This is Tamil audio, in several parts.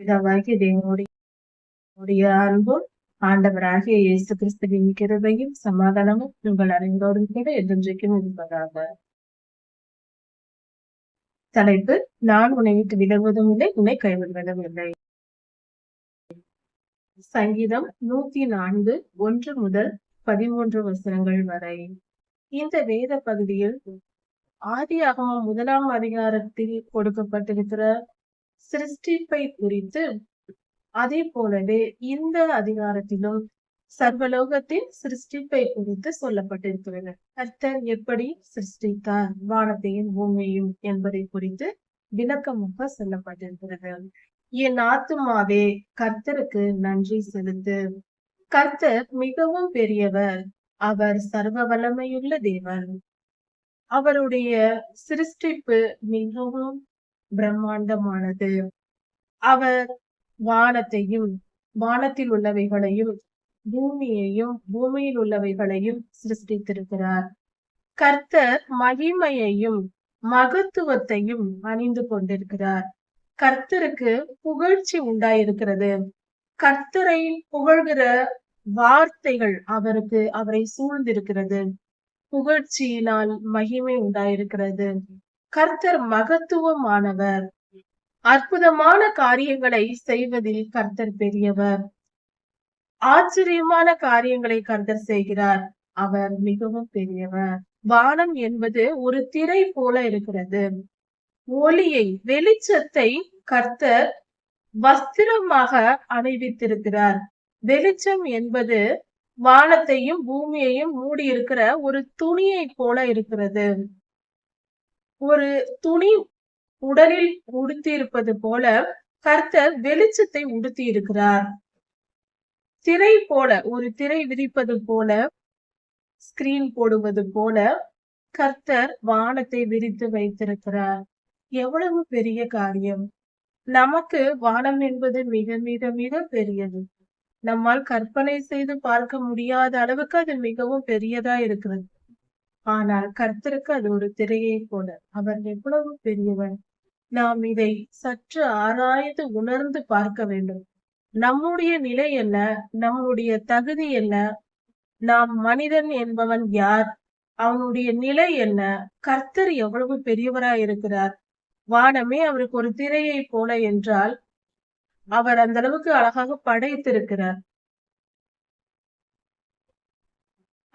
பிதாவாகிய தேவனுடைய உடைய அன்பும் ஆண்டவராகிய இயேசு கிறிஸ்துவின் கிருபையும் சமாதானமும் உங்கள் அறிந்தோடும் கூட என்றென்றைக்கும் இருப்பதாக. தலைப்பு நான் உன்னை விட்டு விலகுவதும் இல்லை உன்னை கைவிடுவதும் இல்லை. சங்கீதம் நூத்தி நான்கு ஒன்று முதல் பதிமூன்று வசனங்கள் வரை. இந்த வேத பகுதியில் ஆதியாகமம் முதலாம் அதிகாரத்தில் கொடுக்கப்பட்டிருக்கிற சிருஷ்டிப்பை குறித்து அதே போலவே இந்த அதிகாரத்திலும் சர்வலோகத்தின் சிருஷ்டிப்பை குறித்து சொல்லப்பட்டிருக்கிறது. கர்த்தர் எப்படி சிருஷ்டித்தார்? வானத்தையும் பூமியையும் என்பதை குறித்து விளக்கமாக சொல்லப்பட்டிருக்கிறது. என் ஆத்துமாவே கர்த்தருக்கு நன்றி செலுத்து. கர்த்தர் மிகவும் பெரியவர். அவர் சர்வ வல்லமையுள்ள தேவன். அவருடைய சிருஷ்டிப்பு மிகவும் பிரம்மாண்டமானது. அவர் வானத்தையும் வானத்தில் உள்ளவைகளையும் பூமியையும் பூமியில் உள்ளவைகளையும் சிருஷ்டித்திருக்கிறார். கர்த்தர் மகிமையையும் மகத்துவத்தையும் அணிந்து கொண்டிருக்கிறார். கர்த்தருக்கு புகழ்ச்சி உண்டாயிருக்கிறது. கர்த்தரை புகழ்கிற வார்த்தைகள் அவருக்கு அவரை சூழ்ந்திருக்கிறது. புகழ்ச்சியினால் மகிமை உண்டாயிருக்கிறது. கர்த்தர் மகத்துவமானவர். அற்புதமான காரியங்களை செய்வதில் கர்த்தர் பெரியவர். ஆச்சரியமான காரியங்களை கர்த்தர் செய்கிறார். அவர் மிகவும் பெரியவர். வானம் என்பது ஒரு திரை போல இருக்கிறது. ஒளியை வெளிச்சத்தை கர்த்தர் வஸ்திரமாக அணிவித்திருக்கிறார். வெளிச்சம் என்பது வானத்தையும் பூமியையும் மூடி இருக்கிற ஒரு துணியை போல இருக்கிறது. ஒரு துணி உடலில் உடுத்தி இருப்பது போல கர்த்தர் வெளிச்சத்தை உடுத்தி இருக்கிறார் திரை போல ஒரு திரை விரிப்பது போல ஸ்கிரீன் போடுவது போல கர்த்தர் வானத்தை விரித்து வைத்திருக்கிறார். எவ்வளவு பெரிய காரியம். நமக்கு வானம் என்பது மிக மிக மிக பெரியது. நம்மால் கற்பனை செய்து பார்க்க முடியாத அளவுக்கு அது மிகவும் பெரியதா இருக்கிறது. ஆனால் கர்த்தருக்கு அது ஒரு திரையை போல. அவர் எவ்வளவு பெரியவர் நாம் இதை சற்று ஆராய்ந்து உணர்ந்து பார்க்க வேண்டும். நம்முடைய நிலை என்ன? நம்முடைய தகுதி என்ன? நாம் மனிதன் என்பவன் யார்? அவனுடைய நிலை என்ன? கர்த்தர் எவ்வளவு பெரியவராய் இருக்கிறார் வானமே அவருக்கு ஒரு திரையை போல என்றால் அவர் அந்த அளவுக்கு அழகாக படைத்திருக்கிறார்.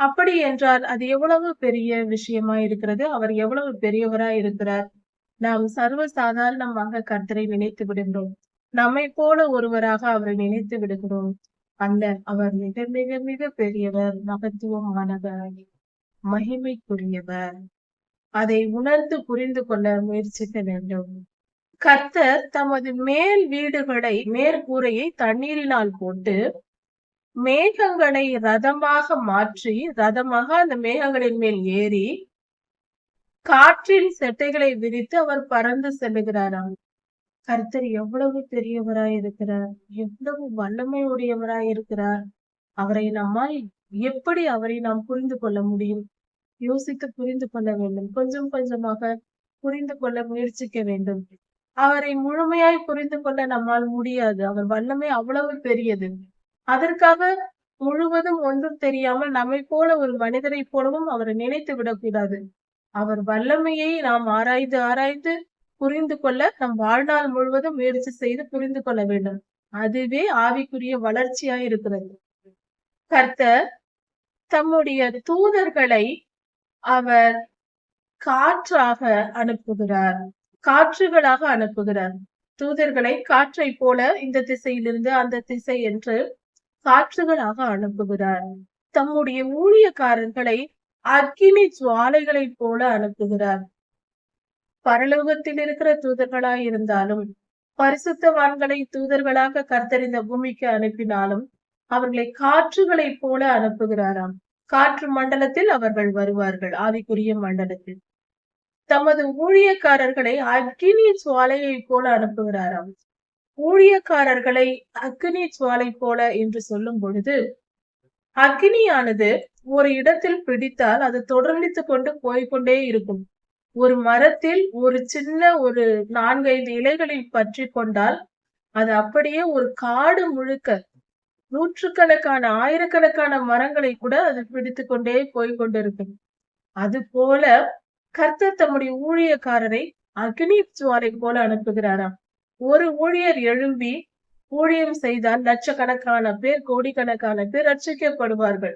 அப்படி என்றால் அது எவ்வளவு பெரிய விஷயமா இருக்கிறது? அவர் எவ்வளவு பெரியவரா இருக்கிறார்? நாம் சர்வ சாதாரணமாக கர்த்தரை நினைத்து விடுகிறோம். நம்மை போல ஒருவராக அவரை நினைத்து விடுகிறோம். அல்ல அவர் மிக மிக மிக பெரியவர் மகத்துவமானவர் மகிமைக்குரியவர். அதை உணர்ந்து புரிந்து கொள்ள முயற்சிக்க வேண்டும். கர்த்தர் தமது மேல் வீடுகளை மேற்கூரையை தண்ணீரினால் போட்டு மேகங்களை ரதமாக மாற்றி ரதமாக அந்த மேகங்களின் மேல் ஏறி காற்றின் செட்டைகளை விரித்து அவர் பறந்து செல்லுகிறாராம். கர்த்தர் எவ்வளவு பெரியவராய் இருக்கிறார். எவ்வளவு வல்லமை உடையவராய் இருக்கிறார். அவரை நம்மால் எப்படி அவரை நாம் புரிந்து கொள்ள முடியும்? யோசித்து புரிந்து கொள்ள வேண்டும். கொஞ்சம் கொஞ்சமாக புரிந்து கொள்ள முயற்சிக்க வேண்டும். அவரை முழுமையாய் புரிந்து கொள்ள நம்மால் முடியாது. அவர் வல்லமை அவ்வளவு பெரியது. அதற்காக முழுவதும் ஒன்றும் தெரியாமல் நம்மை போல ஒரு மனிதரை போலவும் அவரை நினைத்து விடக்கூடாது. அவர் வல்லமையை நாம் ஆராய்ந்து ஆராய்ந்து புரிந்து கொள்ள நம் வாழ்நாள் முழுவதும் முயற்சி செய்து புரிந்து கொள்ள வேண்டும். அதுவே ஆவிக்குரிய வளர்ச்சியாய் இருக்கிறது. கர்த்தர் தம்முடைய தூதர்களை அவர் காற்றாக அனுப்புகிறார். காற்றுகளாக அனுப்புகிறார். தூதர்களை காற்றை போல இந்த திசையிலிருந்து அந்த திசை என்று காற்றுகளாக அனுப்புகிறார். தம்முடைய ஊழியக்காரர்களை அக்கினி சுவாலைகளைப் போல அனுப்புகிறார். பரலோகத்தில் இருக்கிற தூதர்களாய் இருந்தாலும் பரிசுத்தவான்களை தூதர்களாக கர்த்தறிந்த பூமிக்கு அனுப்பினாலும் அவர்களை காற்றுகளைப் போல அனுப்புகிறாராம். காற்று மண்டலத்தில் அவர்கள் வருவார்கள் ஆவிக்குரிய மண்டலத்தில். தமது ஊழியக்காரர்களை அக்கினி சுவாலையை போல அனுப்புகிறாராம். ஊழியக்காரர்களை அக்னி சுவாலை போல என்று சொல்லும் பொழுது அக்னியானது ஒரு இடத்தில் பிடித்தால் அது தொடர்ந்து கொண்டு போய்கொண்டே இருக்கும். ஒரு மரத்தில் ஒரு சின்ன ஒரு நான்கைந்து இலைகளில் பற்றி கொண்டால் அது அப்படியே ஒரு காடு முழுக்க நூற்றுக்கணக்கான ஆயிரக்கணக்கான மரங்களை கூட அது பிடித்து கொண்டே போய்கொண்டிருக்கும் அது போல கர்த்தர் தம்முடைய ஊழியக்காரரை அக்னி சுவாலை போல அனுப்புகிறாராம். ஒரு ஊழியர் எழும்பி ஊழியம் செய்தால் லட்சக்கணக்கான பேர் கோடிக்கணக்கான பேர் ரட்சிக்கப்படுவார்கள்.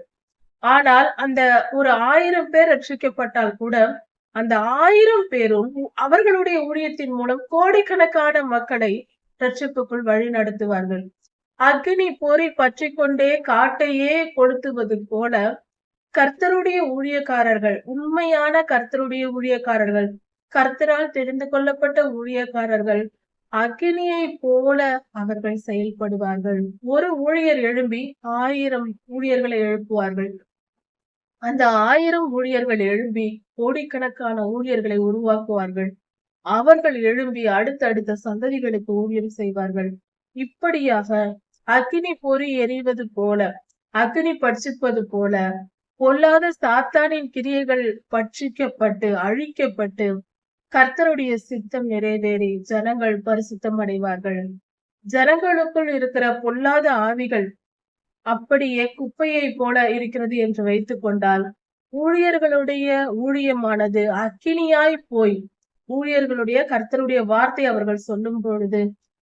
ஆனால் அந்த ஒரு ஆயிரம் பேர் ரட்சிக்கப்பட்டால் கூட அந்த ஆயிரம் பேரும் அவர்களுடைய ஊழியத்தின் மூலம் கோடிக்கணக்கான மக்களை ரட்சிப்புக்குள் வழி நடத்துவார்கள். அக்னி பொறி பற்றி கொண்டே காட்டையே கொளுத்துவது போல கர்த்தருடைய ஊழியக்காரர்கள் உண்மையான கர்த்தருடைய ஊழியக்காரர்கள் கர்த்தரால் தெரிந்து கொள்ளப்பட்ட ஊழியக்காரர்கள் அக்னியை போல அவர்கள் செயல்படுவார்கள். ஒரு ஊழியர் எழும்பி ஆயிரம் ஊழியர்களை எழுப்புவார்கள். அந்த ஆயிரம் ஊழியர்கள் எழும்பி கோடிக்கணக்கான ஊழியர்களை உருவாக்குவார்கள். அவர்கள் எழும்பி அடுத்தடுத்த சந்ததிகளுக்கு ஊழியம் செய்வார்கள். இப்படியாக அக்னி பொறி எறிவது போல அக்னி பட்சிப்பது போல பொல்லாத சாத்தானின் கிரியைகள் பட்சிக்கப்பட்டு அழிக்கப்பட்டு கர்த்தருடைய சித்தம் நிறைவேறி ஜனங்கள் பரிசுத்தம் அடைவார்கள். ஜனங்களுக்குள் இருக்கிற பொல்லாத ஆவிகள் அப்படியே குப்பையை போல இருக்கிறது என்று வைத்துக் கொண்டால் ஊழியர்களுடைய ஊழியமானது அக்கினியாய் போய் ஊழியர்களுடைய கர்த்தருடைய வார்த்தை அவர்கள் சொல்லும் பொழுது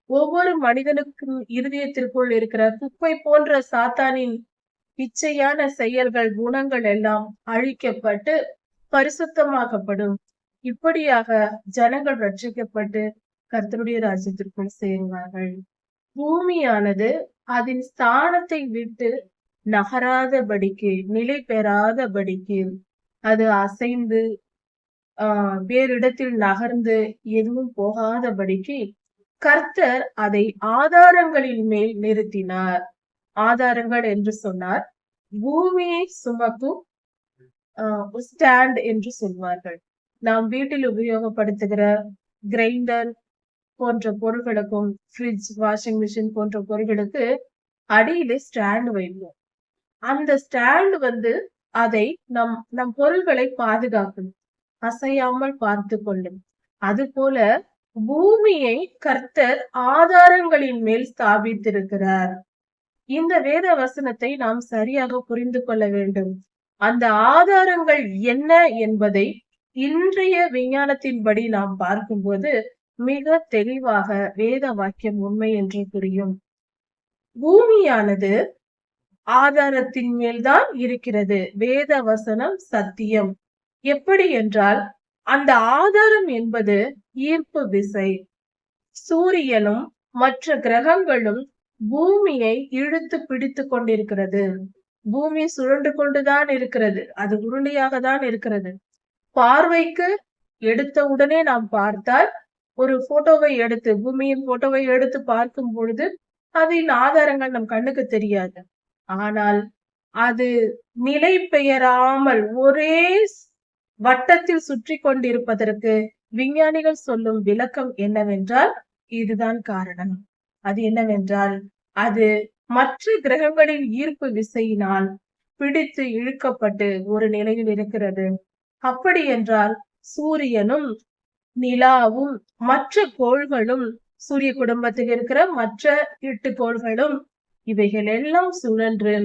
ஒவ்வொரு மனிதனுக்கும் இருதயத்திற்குள் இருக்கிற குப்பை போன்ற சாத்தானின் பிச்சையான செயல்கள் குணங்கள் எல்லாம் அழிக்கப்பட்டு பரிசுத்தமாக்கப்படும். இப்படியாக ஜனங்கள் ரட்சிக்கப்பட்டு கர்த்தருடைய ராஜ்யத்திற்குள் சேருவார்கள். பூமியானது அதன் ஸ்தானத்தை விட்டு நகராதபடிக்கு நிலை பெறாதபடிக்கு அது அசைந்து ஆஹ் வேறிடத்தில் நகர்ந்து எதுவும் போகாதபடிக்கு கர்த்தர் அதை ஆதாரங்களின் மேல் நிறுத்தினார். ஆதாரங்கள் என்று சொன்னார் பூமியை சுமக்கும் ஸ்டாண்ட் என்று சொல்வார்கள். நாம் வீட்டில் உபயோகப்படுத்துகிற கிரைண்டர் போன்ற பொருள்களுக்கும் ஃப்ரிட்ஜ் வாஷிங் மிஷின் போன்ற பொருட்களுக்கு அடியிலே ஸ்டாண்ட் வைப்போம். அந்த ஸ்டாண்ட் வந்து அதை நம் நம் பொருள்களை பாதுகாக்கும் அசையாமல் பார்த்து கொள்ளும் அது போல பூமியை கர்த்தர் ஆதாரங்களின் மேல் ஸ்தாபித்திருக்கிறார். இந்த வேத வசனத்தை நாம் சரியாக புரிந்து கொள்ள வேண்டும். அந்த ஆதாரங்கள் என்ன என்பதை இன்றைய விஞ்ஞானத்தின்படி நாம் பார்க்கும்போது மிக தெளிவாக வேத வாக்கியம் உண்மை என்று புரியும். பூமியானது ஆதாரத்தின் மேல்தான் இருக்கிறது. வேத வசனம் சத்தியம். எப்படி என்றால் அந்த ஆதாரம் என்பது ஈர்ப்பு விசை. சூரியனும் மற்ற கிரகங்களும் பூமியை இழுத்து பிடித்து கொண்டிருக்கிறது. பூமி சுழன்று கொண்டுதான் இருக்கிறது. அது உருளையாக தான் இருக்கிறது. பார்வைக்கு எடுத்த உடனே நாம் பார்த்தால் ஒரு போட்டோவை எடுத்து பூமியின் போட்டோவை எடுத்து பார்க்கும் பொழுது அதன் ஆதாரங்கள் நம் கண்ணுக்கு தெரியாது. ஆனால் அது நிலை பெயராமல் ஒரே வட்டத்தில் சுற்றி கொண்டிருப்பதற்கு விஞ்ஞானிகள் சொல்லும் விளக்கம் என்னவென்றால் இதுதான் காரணம். அது என்னவென்றால் அது மற்ற கிரகங்களின் ஈர்ப்பு விசையினால் பிடித்து இழுக்கப்பட்டு ஒரு நிலையில் இருக்கிறது. அப்படி என்றால் சூரியனும் நிலாவும் மற்ற கோள்களும் சூரிய குடும்பத்தில் இருக்கிற மற்ற எட்டு கோள்களும் இவைகள் எல்லாம் சுழன்று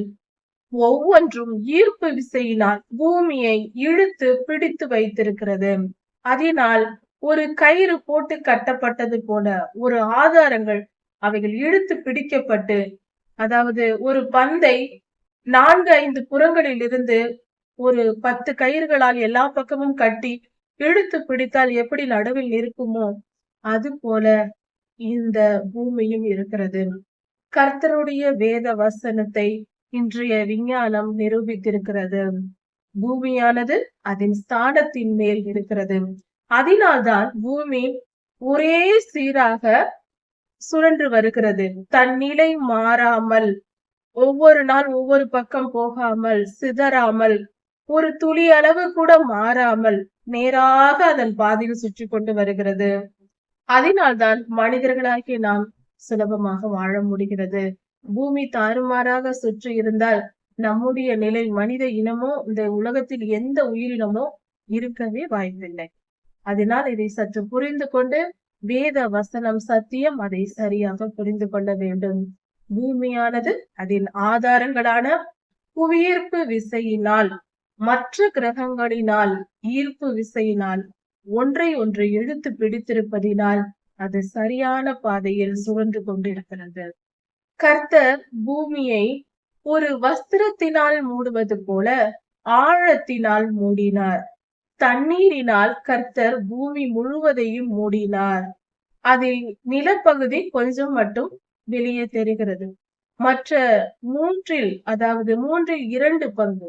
ஒவ்வொன்றும் ஈர்ப்பு விசையினால் பூமியை இழுத்து பிடித்து வைத்திருக்கிறது. அதனால் ஒரு கயிறு போட்டு கட்டப்பட்டது போல ஒரு ஆதாரங்கள் அவைகள் இழுத்து பிடிக்கப்பட்டு அதாவது ஒரு பந்தை நான்கு ஐந்து புறங்களில் இருந்து ஒரு பத்து கயிறுகளால் எல்லா பக்கமும் கட்டி இழுத்து பிடித்தால் எப்படி நடுவில் இருக்குமோ அது போல இந்த பூமியும் இருக்கிறது. கர்த்தருடைய வேத வசனத்தை இன்றைய விஞ்ஞானம் நிரூபித்திருக்கிறது. பூமியானது அதன் ஸ்தானத்தின் மேல் இருக்கிறது. அதனால்தான் பூமி ஒரே சீராக சுழன்று வருகிறது. தன் நிலை மாறாமல் ஒவ்வொரு நாள் ஒவ்வொரு பக்கம் போகாமல் சிதறாமல் ஒரு துளி அளவு கூட மாறாமல் நேராக அதன் பாதையில் சுற்றி கொண்டு வருகிறது. அதனால்தான் மனிதர்களாகி நாம் சுலபமாக வாழ முடிகிறது. பூமி தாறுமாறாக சுற்றி இருந்தால் நம்முடைய நிலை மனித இனமோ இந்த உலகத்தில் எந்த உயிரினமோ இருக்கவே வாய்ப்பில்லை. அதனால் இதை சற்று புரிந்து கொண்டு வேத வசனம் சத்தியம் அதை சரியாக புரிந்து கொள்ள வேண்டும். பூமியானது அதன் ஆதாரங்களான புவியீர்ப்பு விசையினால் மற்ற கிரகங்களினால் ஈர்ப்பு விசையினால் ஒன்றை ஒன்று இழுத்து பிடித்திருப்பதினால் அது சரியான பாதையில் சுழன்று கொண்டிருக்கிறது. கர்த்தர் பூமியை ஒரு வஸ்திரத்தினால் மூடுவது போல ஆழத்தினால் மூடினார். தண்ணீரினால் கர்த்தர் பூமி முழுவதையும் மூடினார். அதில் நிலப்பகுதி கொஞ்சம் மட்டும் வெளியே தெரிகிறது. மற்ற மூன்றில் அதாவது மூன்றில் இரண்டு பங்கு.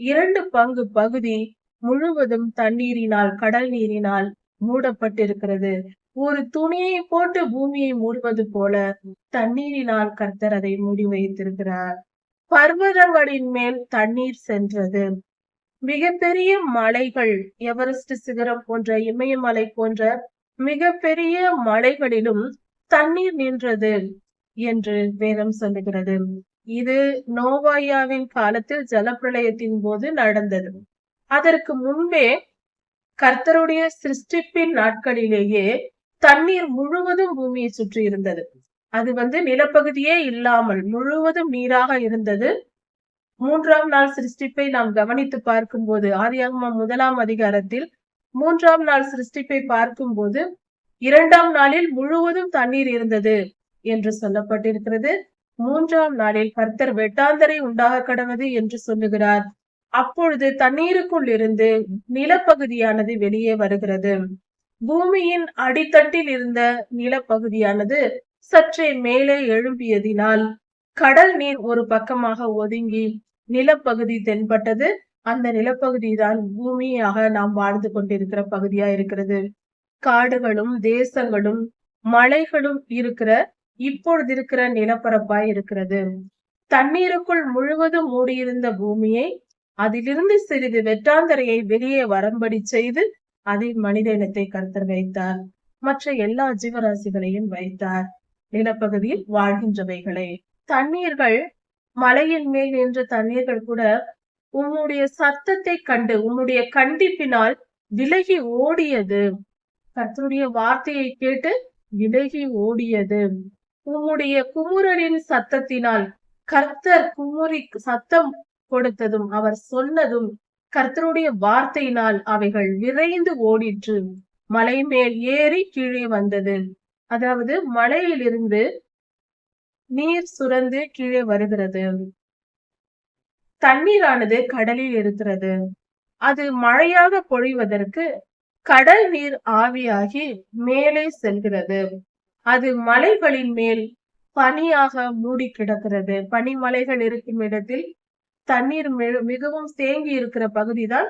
இரண்டு பங்கு பகுதி முழுவதும் தண்ணீரினால் கடல் நீரினால் மூடப்பட்டிருக்கிறது. ஒரு துணியை போட்டு பூமியை மூடுவது போல தண்ணீரினால் கர்த்தர் அதை மூடி வைத்திருக்கிறார். பர்வதங்களின் மேல் தண்ணீர் சென்றது. மிகப்பெரிய மலைகள் எவரெஸ்ட் சிகரம் போன்ற இமயமலை போன்ற மிகப்பெரிய மலைகளிலும் தண்ணீர் நின்றது என்று வேதம் சொல்லுகிறது. இது நோவாயாவின் காலத்தில் ஜலப்பிரளயத்தின் போது நடந்தது. அதற்கு முன்பே கர்த்தருடைய சிருஷ்டிப்பின் நாட்களிலேயே தண்ணீர் முழுவதும் பூமியை சுற்றி இருந்தது. அது வந்து நிலப்பகுதியே இல்லாமல் முழுவதும் நீராக இருந்தது. மூன்றாம் நாள் சிருஷ்டிப்பை நாம் கவனித்து பார்க்கும்போது ஆதியாகமம் முதலாம் அதிகாரத்தில் மூன்றாம் நாள் சிருஷ்டிப்பை பார்க்கும்போது இரண்டாம் நாளில் முழுவதும் தண்ணீர் இருந்தது என்று சொல்லப்பட்டிருக்கிறது. மூன்றாம் நாளில் கர்த்தர் வெட்டாந்தரை உண்டாக கடவது என்று சொல்லுகிறார். அப்பொழுது தண்ணீருக்குள் இருந்து நிலப்பகுதியானது வெளியே வருகிறது. பூமியின் அடித்தட்டில் இருந்த நிலப்பகுதியானது சற்றே மேலே எழும்பியதினால் கடல் நீர் ஒரு பக்கமாக ஒதுங்கி நிலப்பகுதி தென்பட்டது. அந்த நிலப்பகுதி தான் பூமியாக நாம் வாழ்ந்து கொண்டிருக்கிற பகுதியா இருக்கிறது. காடுகளும் தேசங்களும் மலைகளும் இருக்கிற இப்பொழுது இருக்கிற நிலப்பரப்பாய் இருக்கிறது. தண்ணீருக்குள் முழுவதும் மூடியிருந்த பூமியை அதிலிருந்து சிறிது வெற்றாந்தரையை வெளியே வரம்படி செய்து அதில் மனித இனத்தை கருத்தர் வைத்தார். மற்ற எல்லா ஜீவராசிகளையும் வைத்தார். நிலப்பகுதியில் வாழ்கின்றவைகளை. தண்ணீர்கள் மலையின் மேல் நின்ற தண்ணீர்கள் கூட உன்னுடைய சத்தத்தை கண்டு உன்னுடைய கண்டிப்பினால் விலகி ஓடியது. கர்த்தருடைய வார்த்தையை கேட்டு விலகி ஓடியது. உம்முடைய குமுறலின் சத்தத்தினால் கர்த்தர் குமுறி சத்தம் கொடுத்ததும் அவர் சொன்னதும் கர்த்தருடைய வார்த்தையினால் அவைகள் விரைந்து ஓடிற்று. மலை மேல் ஏறி கீழே வந்தது. அதாவது மலையிலிருந்து நீர் சுரந்து கீழே வருகிறது. தண்ணீரானது கடலில் இருக்கிறது. அது மழையாக பொழிவதற்கு கடல் நீர் ஆவியாகி மேலே செல்கிறது. அது மலைகளின் மேல் பனியாக மூடி கிடக்கிறது பனிமலைகள் இருக்கும் இடத்தில் தண்ணீர் மிகவும் தேங்கி இருக்கிற பகுதிதான்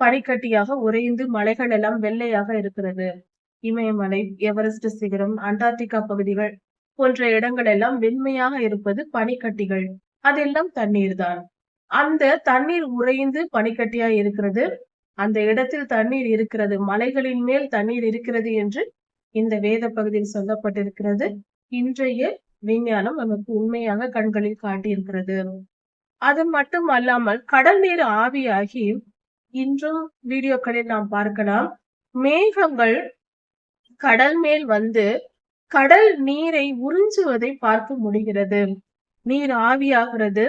பனிக்கட்டியாக உறைந்து மலைகள் எல்லாம் வெள்ளையாக இருக்கிறது. இமயமலை எவரெஸ்ட் சிகரம் அண்டார்டிகா பகுதிகள் போன்ற இடங்கள் எல்லாம் வெண்மையாக இருப்பது பனிக்கட்டிகள். அதெல்லாம் தண்ணீர் தான் அந்த தண்ணீர் உறைந்து பனிக்கட்டியா இருக்கிறது. அந்த இடத்தில் தண்ணீர் இருக்கிறது. மலைகளின் மேல் தண்ணீர் இருக்கிறது என்று இந்த வேத பகுதியில் சொல்லப்பட்டிருக்கிறது. இன்றைய விஞ்ஞானம் நமக்கு உண்மையாக கண்களில் காட்டியிருக்கிறது. அது மட்டும் அல்லாமல் கடல் நீர் ஆவியாகி இன்றும் வீடியோக்களில் நாம் பார்க்கலாம். மேகங்கள் கடல் மேல் வந்து கடல் நீரை உறிஞ்சுவதை பார்க்க முடிகிறது. நீர் ஆவியாகிறது.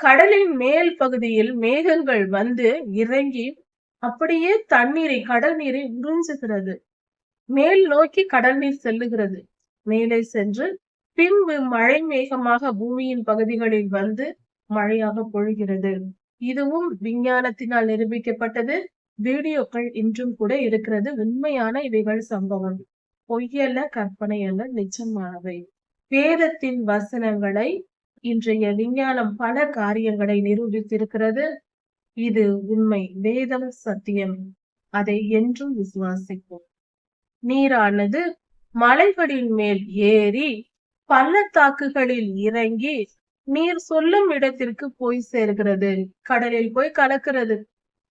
கடலின் மேல் பகுதியில் மேகங்கள் வந்து இறங்கி அப்படியே தண்ணீரை கடல் நீரை உறிஞ்சுகிறது. மேல் நோக்கி கடல் நீர் செல்லுகிறது. மேலே சென்று பின்பு மழை மேகமாக பூமியின் பகுதிகளில் வந்து மழையாக பொழிகிறது. இதுவும் விஞ்ஞானத்தினால் நிரூபிக்கப்பட்டது. வீடியோக்கள் இன்றும் கூட இருக்கிறது. உண்மையான இவைகள் சம்பவம். பொய்யல்ல கற்பனை அல்ல நிச்சயமானவை வேதத்தின் வசனங்களை இன்றைய விஞ்ஞானம் பல காரியங்களை நிரூபித்திருக்கிறது. இது உண்மை வேதம் சத்தியம். அதை என்றும் விசுவாசிப்போம். நீரானது மலைகளின் மேல் ஏறி பள்ளத்தாக்குகளில் இறங்கி நீர் சொல்லும் இடத்திற்கு போய் சேர்கிறது. கடலில் போய் கலக்கிறது.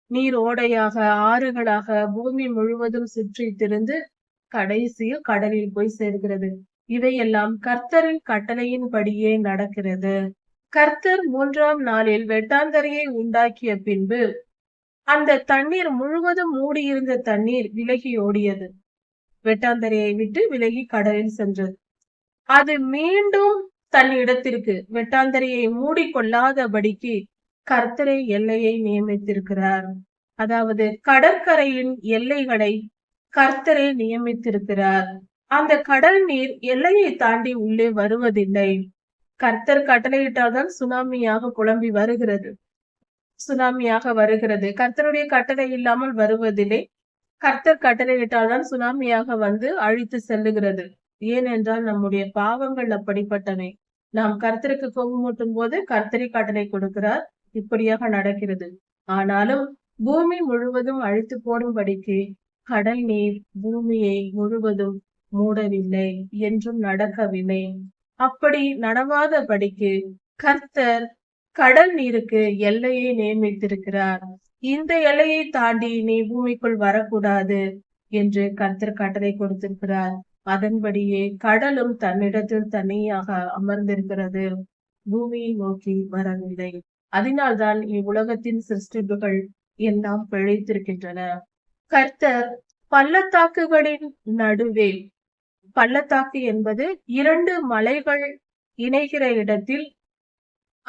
நீர் ஓடையாக ஆறுகளாக பூமி முழுவதும் சுற்றி திருந்து கடைசியில் கடலில் போய் சேர்கிறது. இவையெல்லாம் கர்த்தரின் கட்டளையின்படியே நடக்கிறது. கர்த்தர் மூன்றாம் நாளில் வெட்டாந்தரையை உண்டாக்கிய பின்பு அந்த தண்ணீர் முழுவதும் மூடியிருந்த தண்ணீர் விலகி ஓடியது. வெட்டாந்தரையை விட்டு விலகி கடலில் சென்றது அது மீண்டும் தன் இடத்திற்கு வெட்டாந்தரையை மூடிக்கொள்ளாதபடிக்கு கர்த்தரை எல்லையை நியமித்திருக்கிறார். அதாவது கடற்கரையின் எல்லைகளை கர்த்தரை நியமித்திருக்கிறார். அந்த கடல் நீர் எல்லையை தாண்டி உள்ளே வருவதில்லை. கர்த்தர் கட்டளையிட்டால்தான் சுனாமியாக புலம்பி வருகிறது. சுனாமியாக வருகிறது. கர்த்தருடைய கட்டளை இல்லாமல் வருவதில்லை. கர்த்தர் கட்டளையிட்டால்தான் சுனாமியாக வந்து அழித்து செல்லுகிறது. ஏனென்றால் நம்முடைய பாவங்கள் அப்படிப்பட்டவை. நாம் கர்த்தருக்கு கோபமூட்டும் போது கர்த்தரை கட்டளை கொடுக்கிறார். இப்படியாக நடக்கிறது. ஆனாலும் பூமி முழுவதும் அழித்து போடும்படிக்கு கடல் நீர் பூமியை முழுவதும் மூடவில்லை என்றும் நடக்கவில்லை. அப்படி நடவாதபடிக்கு கர்த்தர் கடல் நீருக்கு எல்லையை நியமித்திருக்கிறார். இந்த எல்லையை தாண்டி நீ பூமிக்குள் வரக்கூடாது என்று கர்த்தர் கட்டளை கொடுத்திருக்கிறார். அதன்படியே கடலும் தன்னிடத்தில் தனியாக அமர்ந்திருக்கிறது. பூமியை நோக்கி வரவில்லை. அதனால்தான் இவ்வுலகத்தின் சிருஷ்டிப்புகள் எல்லாம் பிழைத்திருக்கின்றன. கர்த்தர் பள்ளத்தாக்குகளின் நடுவே பள்ளத்தாக்கு என்பது இரண்டு மலைகள் இணைகிற இடத்தில்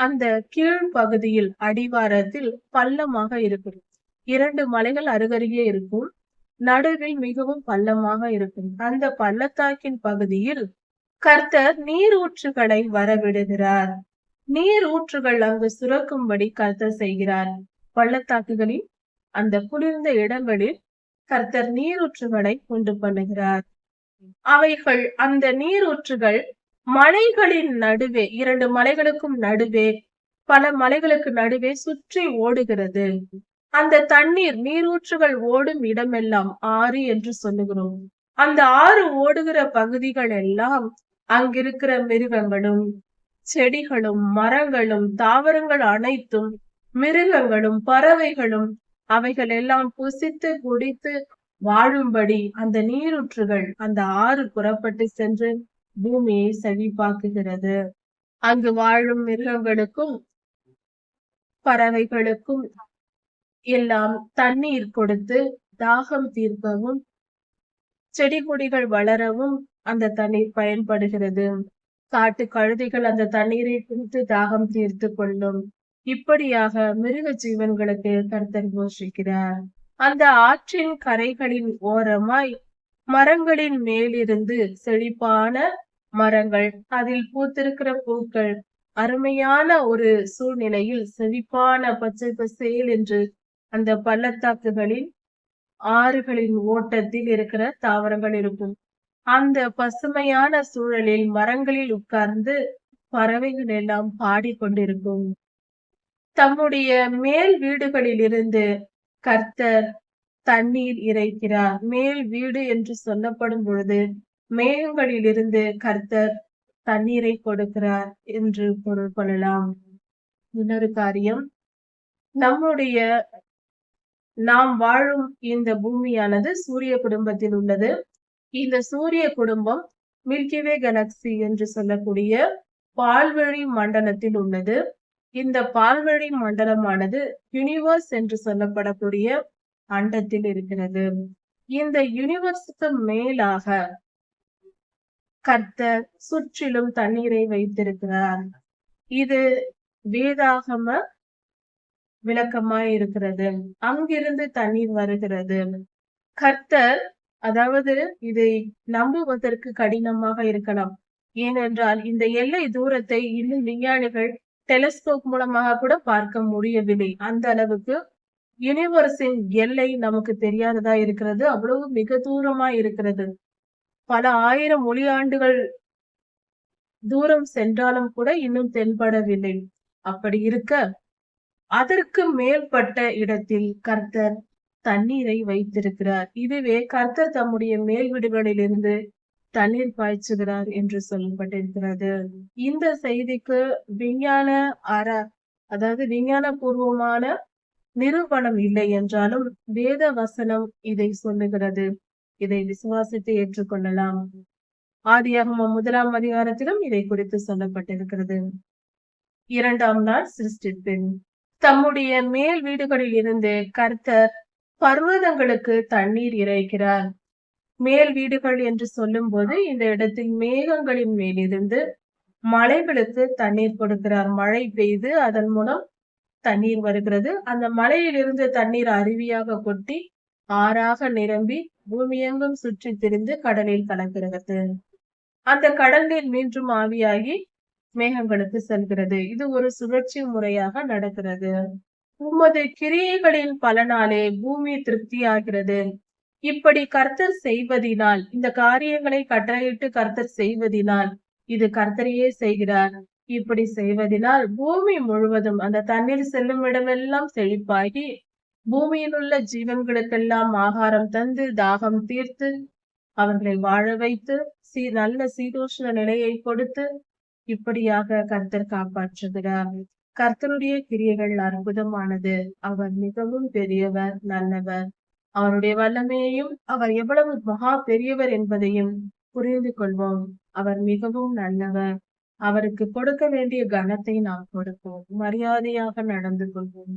அந்த கீழ் பகுதியில் அடிவாரத்தில் பள்ளமாக இருக்கும். இரண்டு மலைகள் அருகருகே இருக்கும். நடுவில் மிகவும் பள்ளமாக இருக்கும். அந்த பள்ளத்தாக்கின் பகுதியில் கர்த்தர் நீரூற்றுகளை வரவிடுகிறார். நீரூற்றுகள் அங்கு சுரக்கும்படி கர்த்தர் செய்கிறார். பள்ளத்தாக்குகளில் அந்த குளிர்ந்த இடங்களில் கர்த்தர் நீரூற்றுகளை உண்டு பண்ணுகிறார். அவைகள் அந்த நீரூற்றுகள் மலைகளின் நடுவே இரண்டு மலைகளுக்கும் நடுவே பல மலைகளுக்கு நடுவே சுற்றி ஓடுகிறது. அந்த தண்ணீர் நீரூற்றுகள் ஓடும் இடமெல்லாம் ஆறு என்று சொல்லுகிறோம். அந்த ஆறு ஓடுகிற பகுதிகள் எல்லாம் அங்கிருக்கிற மிருகங்களும் செடிகளும் மரங்களும் தாவரங்கள் அனைத்தும் மிருகங்களும் பறவைகளும் அவைகள் எல்லாம் புசித்து குடித்து வாழும்படி அந்த நீரூற்றுகள் அந்த ஆறு புறப்பட்டு சென்று பூமியை செழிப்பாக்குகிறது. அங்கு வாழும் மிருகங்களுக்கும் பறவைகளுக்கும் எல்லாம் தண்ணீர் கொடுத்து தாகம் தீர்க்கவும் செடி கொடிகள் வளரவும் அந்த தண்ணீர் பயன்படுகிறது. காட்டு கழுதைகள் அந்த தண்ணீரை குடித்து தாகம் தீர்த்து கொள்ளும். இப்படியாக மிருக ஜீவன்களுக்கு கர்த்தர் போஷிக்கிறார் அந்த ஆற்றின் கரைகளின் ஓரமாய் மரங்களின் மேலிருந்து செழிப்பான மரங்கள் அதில் பூத்திருக்கிற பூக்கள் அருமையான ஒரு சூழ்நிலையில் செழிப்பான பச்சை பசேல் என்று அந்த பள்ளத்தாக்குகளில் ஆறுகளின் ஓட்டத்தில் இருக்கிற தாவரங்கள் இருக்கும். அந்த பசுமையான சூழலில் மரங்களில் உட்கார்ந்து பறவைகள் எல்லாம் பாடிக்கொண்டிருக்கும் தம்முடைய மேல் வீடுகளில் இருந்து கர்த்தர் தண்ணீர் இறைக்கிறார். மேல் வீடு என்று சொல்லப்படும் பொழுது மேகங்களில் இருந்து கர்த்தர் தண்ணீரை கொடுக்கிறார் என்று பொருள் கொள்ளலாம். இன்னொரு காரியம் நம்முடைய நாம் வாழும் இந்த பூமியானது சூரிய குடும்பத்தில் உள்ளது. இந்த சூரிய குடும்பம் மில்கிவே கலக்சி என்று சொல்லக்கூடிய பால்வழி மண்டலத்தில் உள்ளது. இந்த பால்வழி மண்டலமானது யூனிவர்ஸ் என்று சொல்லப்படக்கூடிய அண்டத்தில் இருக்கிறது. இந்த யூனிவர்ஸுக்கு மேலாக கர்த்தர் சுற்றிலும் தண்ணீரை வைத்திருக்கிறார். இது வேதாகம விளக்கமாய் இருக்கிறது. அங்கிருந்து தண்ணீர் வருகிறது. கர்த்தர் அதாவது இதை நம்புவதற்கு கடினமாக இருக்கலாம். ஏனென்றால் இந்த எல்லை தூரத்தை இன்னும் விஞ்ஞானிகள் டெலிஸ்கோப் மூலமாக கூட பார்க்க முடியவில்லை. அந்த அளவுக்கு யூனிவர்ஸின் எல்லை நமக்கு தெரியாததா இருக்கிறது. அவ்வளவு மிக தூரமா இருக்கிறது. பல ஆயிரம் ஒளியாண்டுகள் தூரம் சென்றாலும் கூட இன்னும் தென்படவில்லை. அப்படி இருக்க அதற்கு மேற்பட்ட இடத்தில் கர்த்தர் தண்ணீரை வைத்திருக்கிறார். இதுவே கர்த்தர் தம்முடைய மேல் வீடுகளிலிருந்து தண்ணீர் பாய்ச்சுகிறார் என்று சொல்லப்பட்டிருக்கிறது. இந்த செய்திக்கு விஞ்ஞான அற அதாவது விஞ்ஞான பூர்வமான நிரூபணம் இல்லை என்றாலும் வேத வசனம் இதை சொல்லுகிறது. இதை விசுவாசித்து ஏற்றுக்கொள்ளலாம். ஆதியாகம முதலாம் அதிகாரத்திலும் இதை குறித்து சொல்லப்பட்டிருக்கிறது. இரண்டாம் நாள் சிருஷ்டிப்பின். தம்முடைய மேல் வீடுகளில் இருந்து கர்த்தர் பர்வதங்களுக்கு தண்ணீர் இறைக்கிறார். மேல் வீடுகள் என்று சொல்லும் போது இந்த இடத்தில் மேகங்களின் மேலிருந்து மலைகளுக்கு தண்ணீர் கொடுக்கிறார். மழை பெய்து அதன் மூலம் தண்ணீர் வருகிறது. அந்த மலையிலிருந்து தண்ணீர் அருவியாக கொட்டி ஆறாக நிரம்பி பூமியெங்கும் சுற்றி திரிந்து கடலில் கலக்கிறது. அந்த கடல் நீர் மீண்டும் ஆவியாகி மேகங்களுக்கு செல்கிறது. இது ஒரு சுழற்சி முறையாக நடக்கிறது. உமது கிரியைகளின் பலனாலே பூமி திருப்தியாகிறது. இப்படி கர்த்தர் செய்வதினால் இந்த காரியங்களை கட்டளையிட்டு கர்த்தர் செய்வதினால் இது கர்த்தரையே செய்கிறார். இப்படி செய்வதினால் பூமி முழுவதும் அந்த தண்ணீர் செல்லும் இடமெல்லாம் செழிப்பாகி பூமியில் உள்ள ஜீவன்களுக்கெல்லாம் ஆகாரம் தந்து தாகம் தீர்த்து அவர்களை வாழ வைத்து சீ நல்ல சீதோஷ்ண நிலையை கொடுத்து இப்படியாக கர்த்தர் காப்பாற்றுகிறார். கர்த்தருடைய கிரியைகள் அற்புதமானது. அவர் மிகவும் பெரியவர் நல்லவர். அவருடைய வல்லமையையும் அவர் எவ்வளவு மகா பெரியவர் என்பதையும் புரிந்து கொள்வோம். அவர் மிகவும் நல்லவர். அவருக்கு கொடுக்க வேண்டிய கனத்தை நாம் கொடுப்போம். மரியாதையாக நடந்து கொள்வோம்.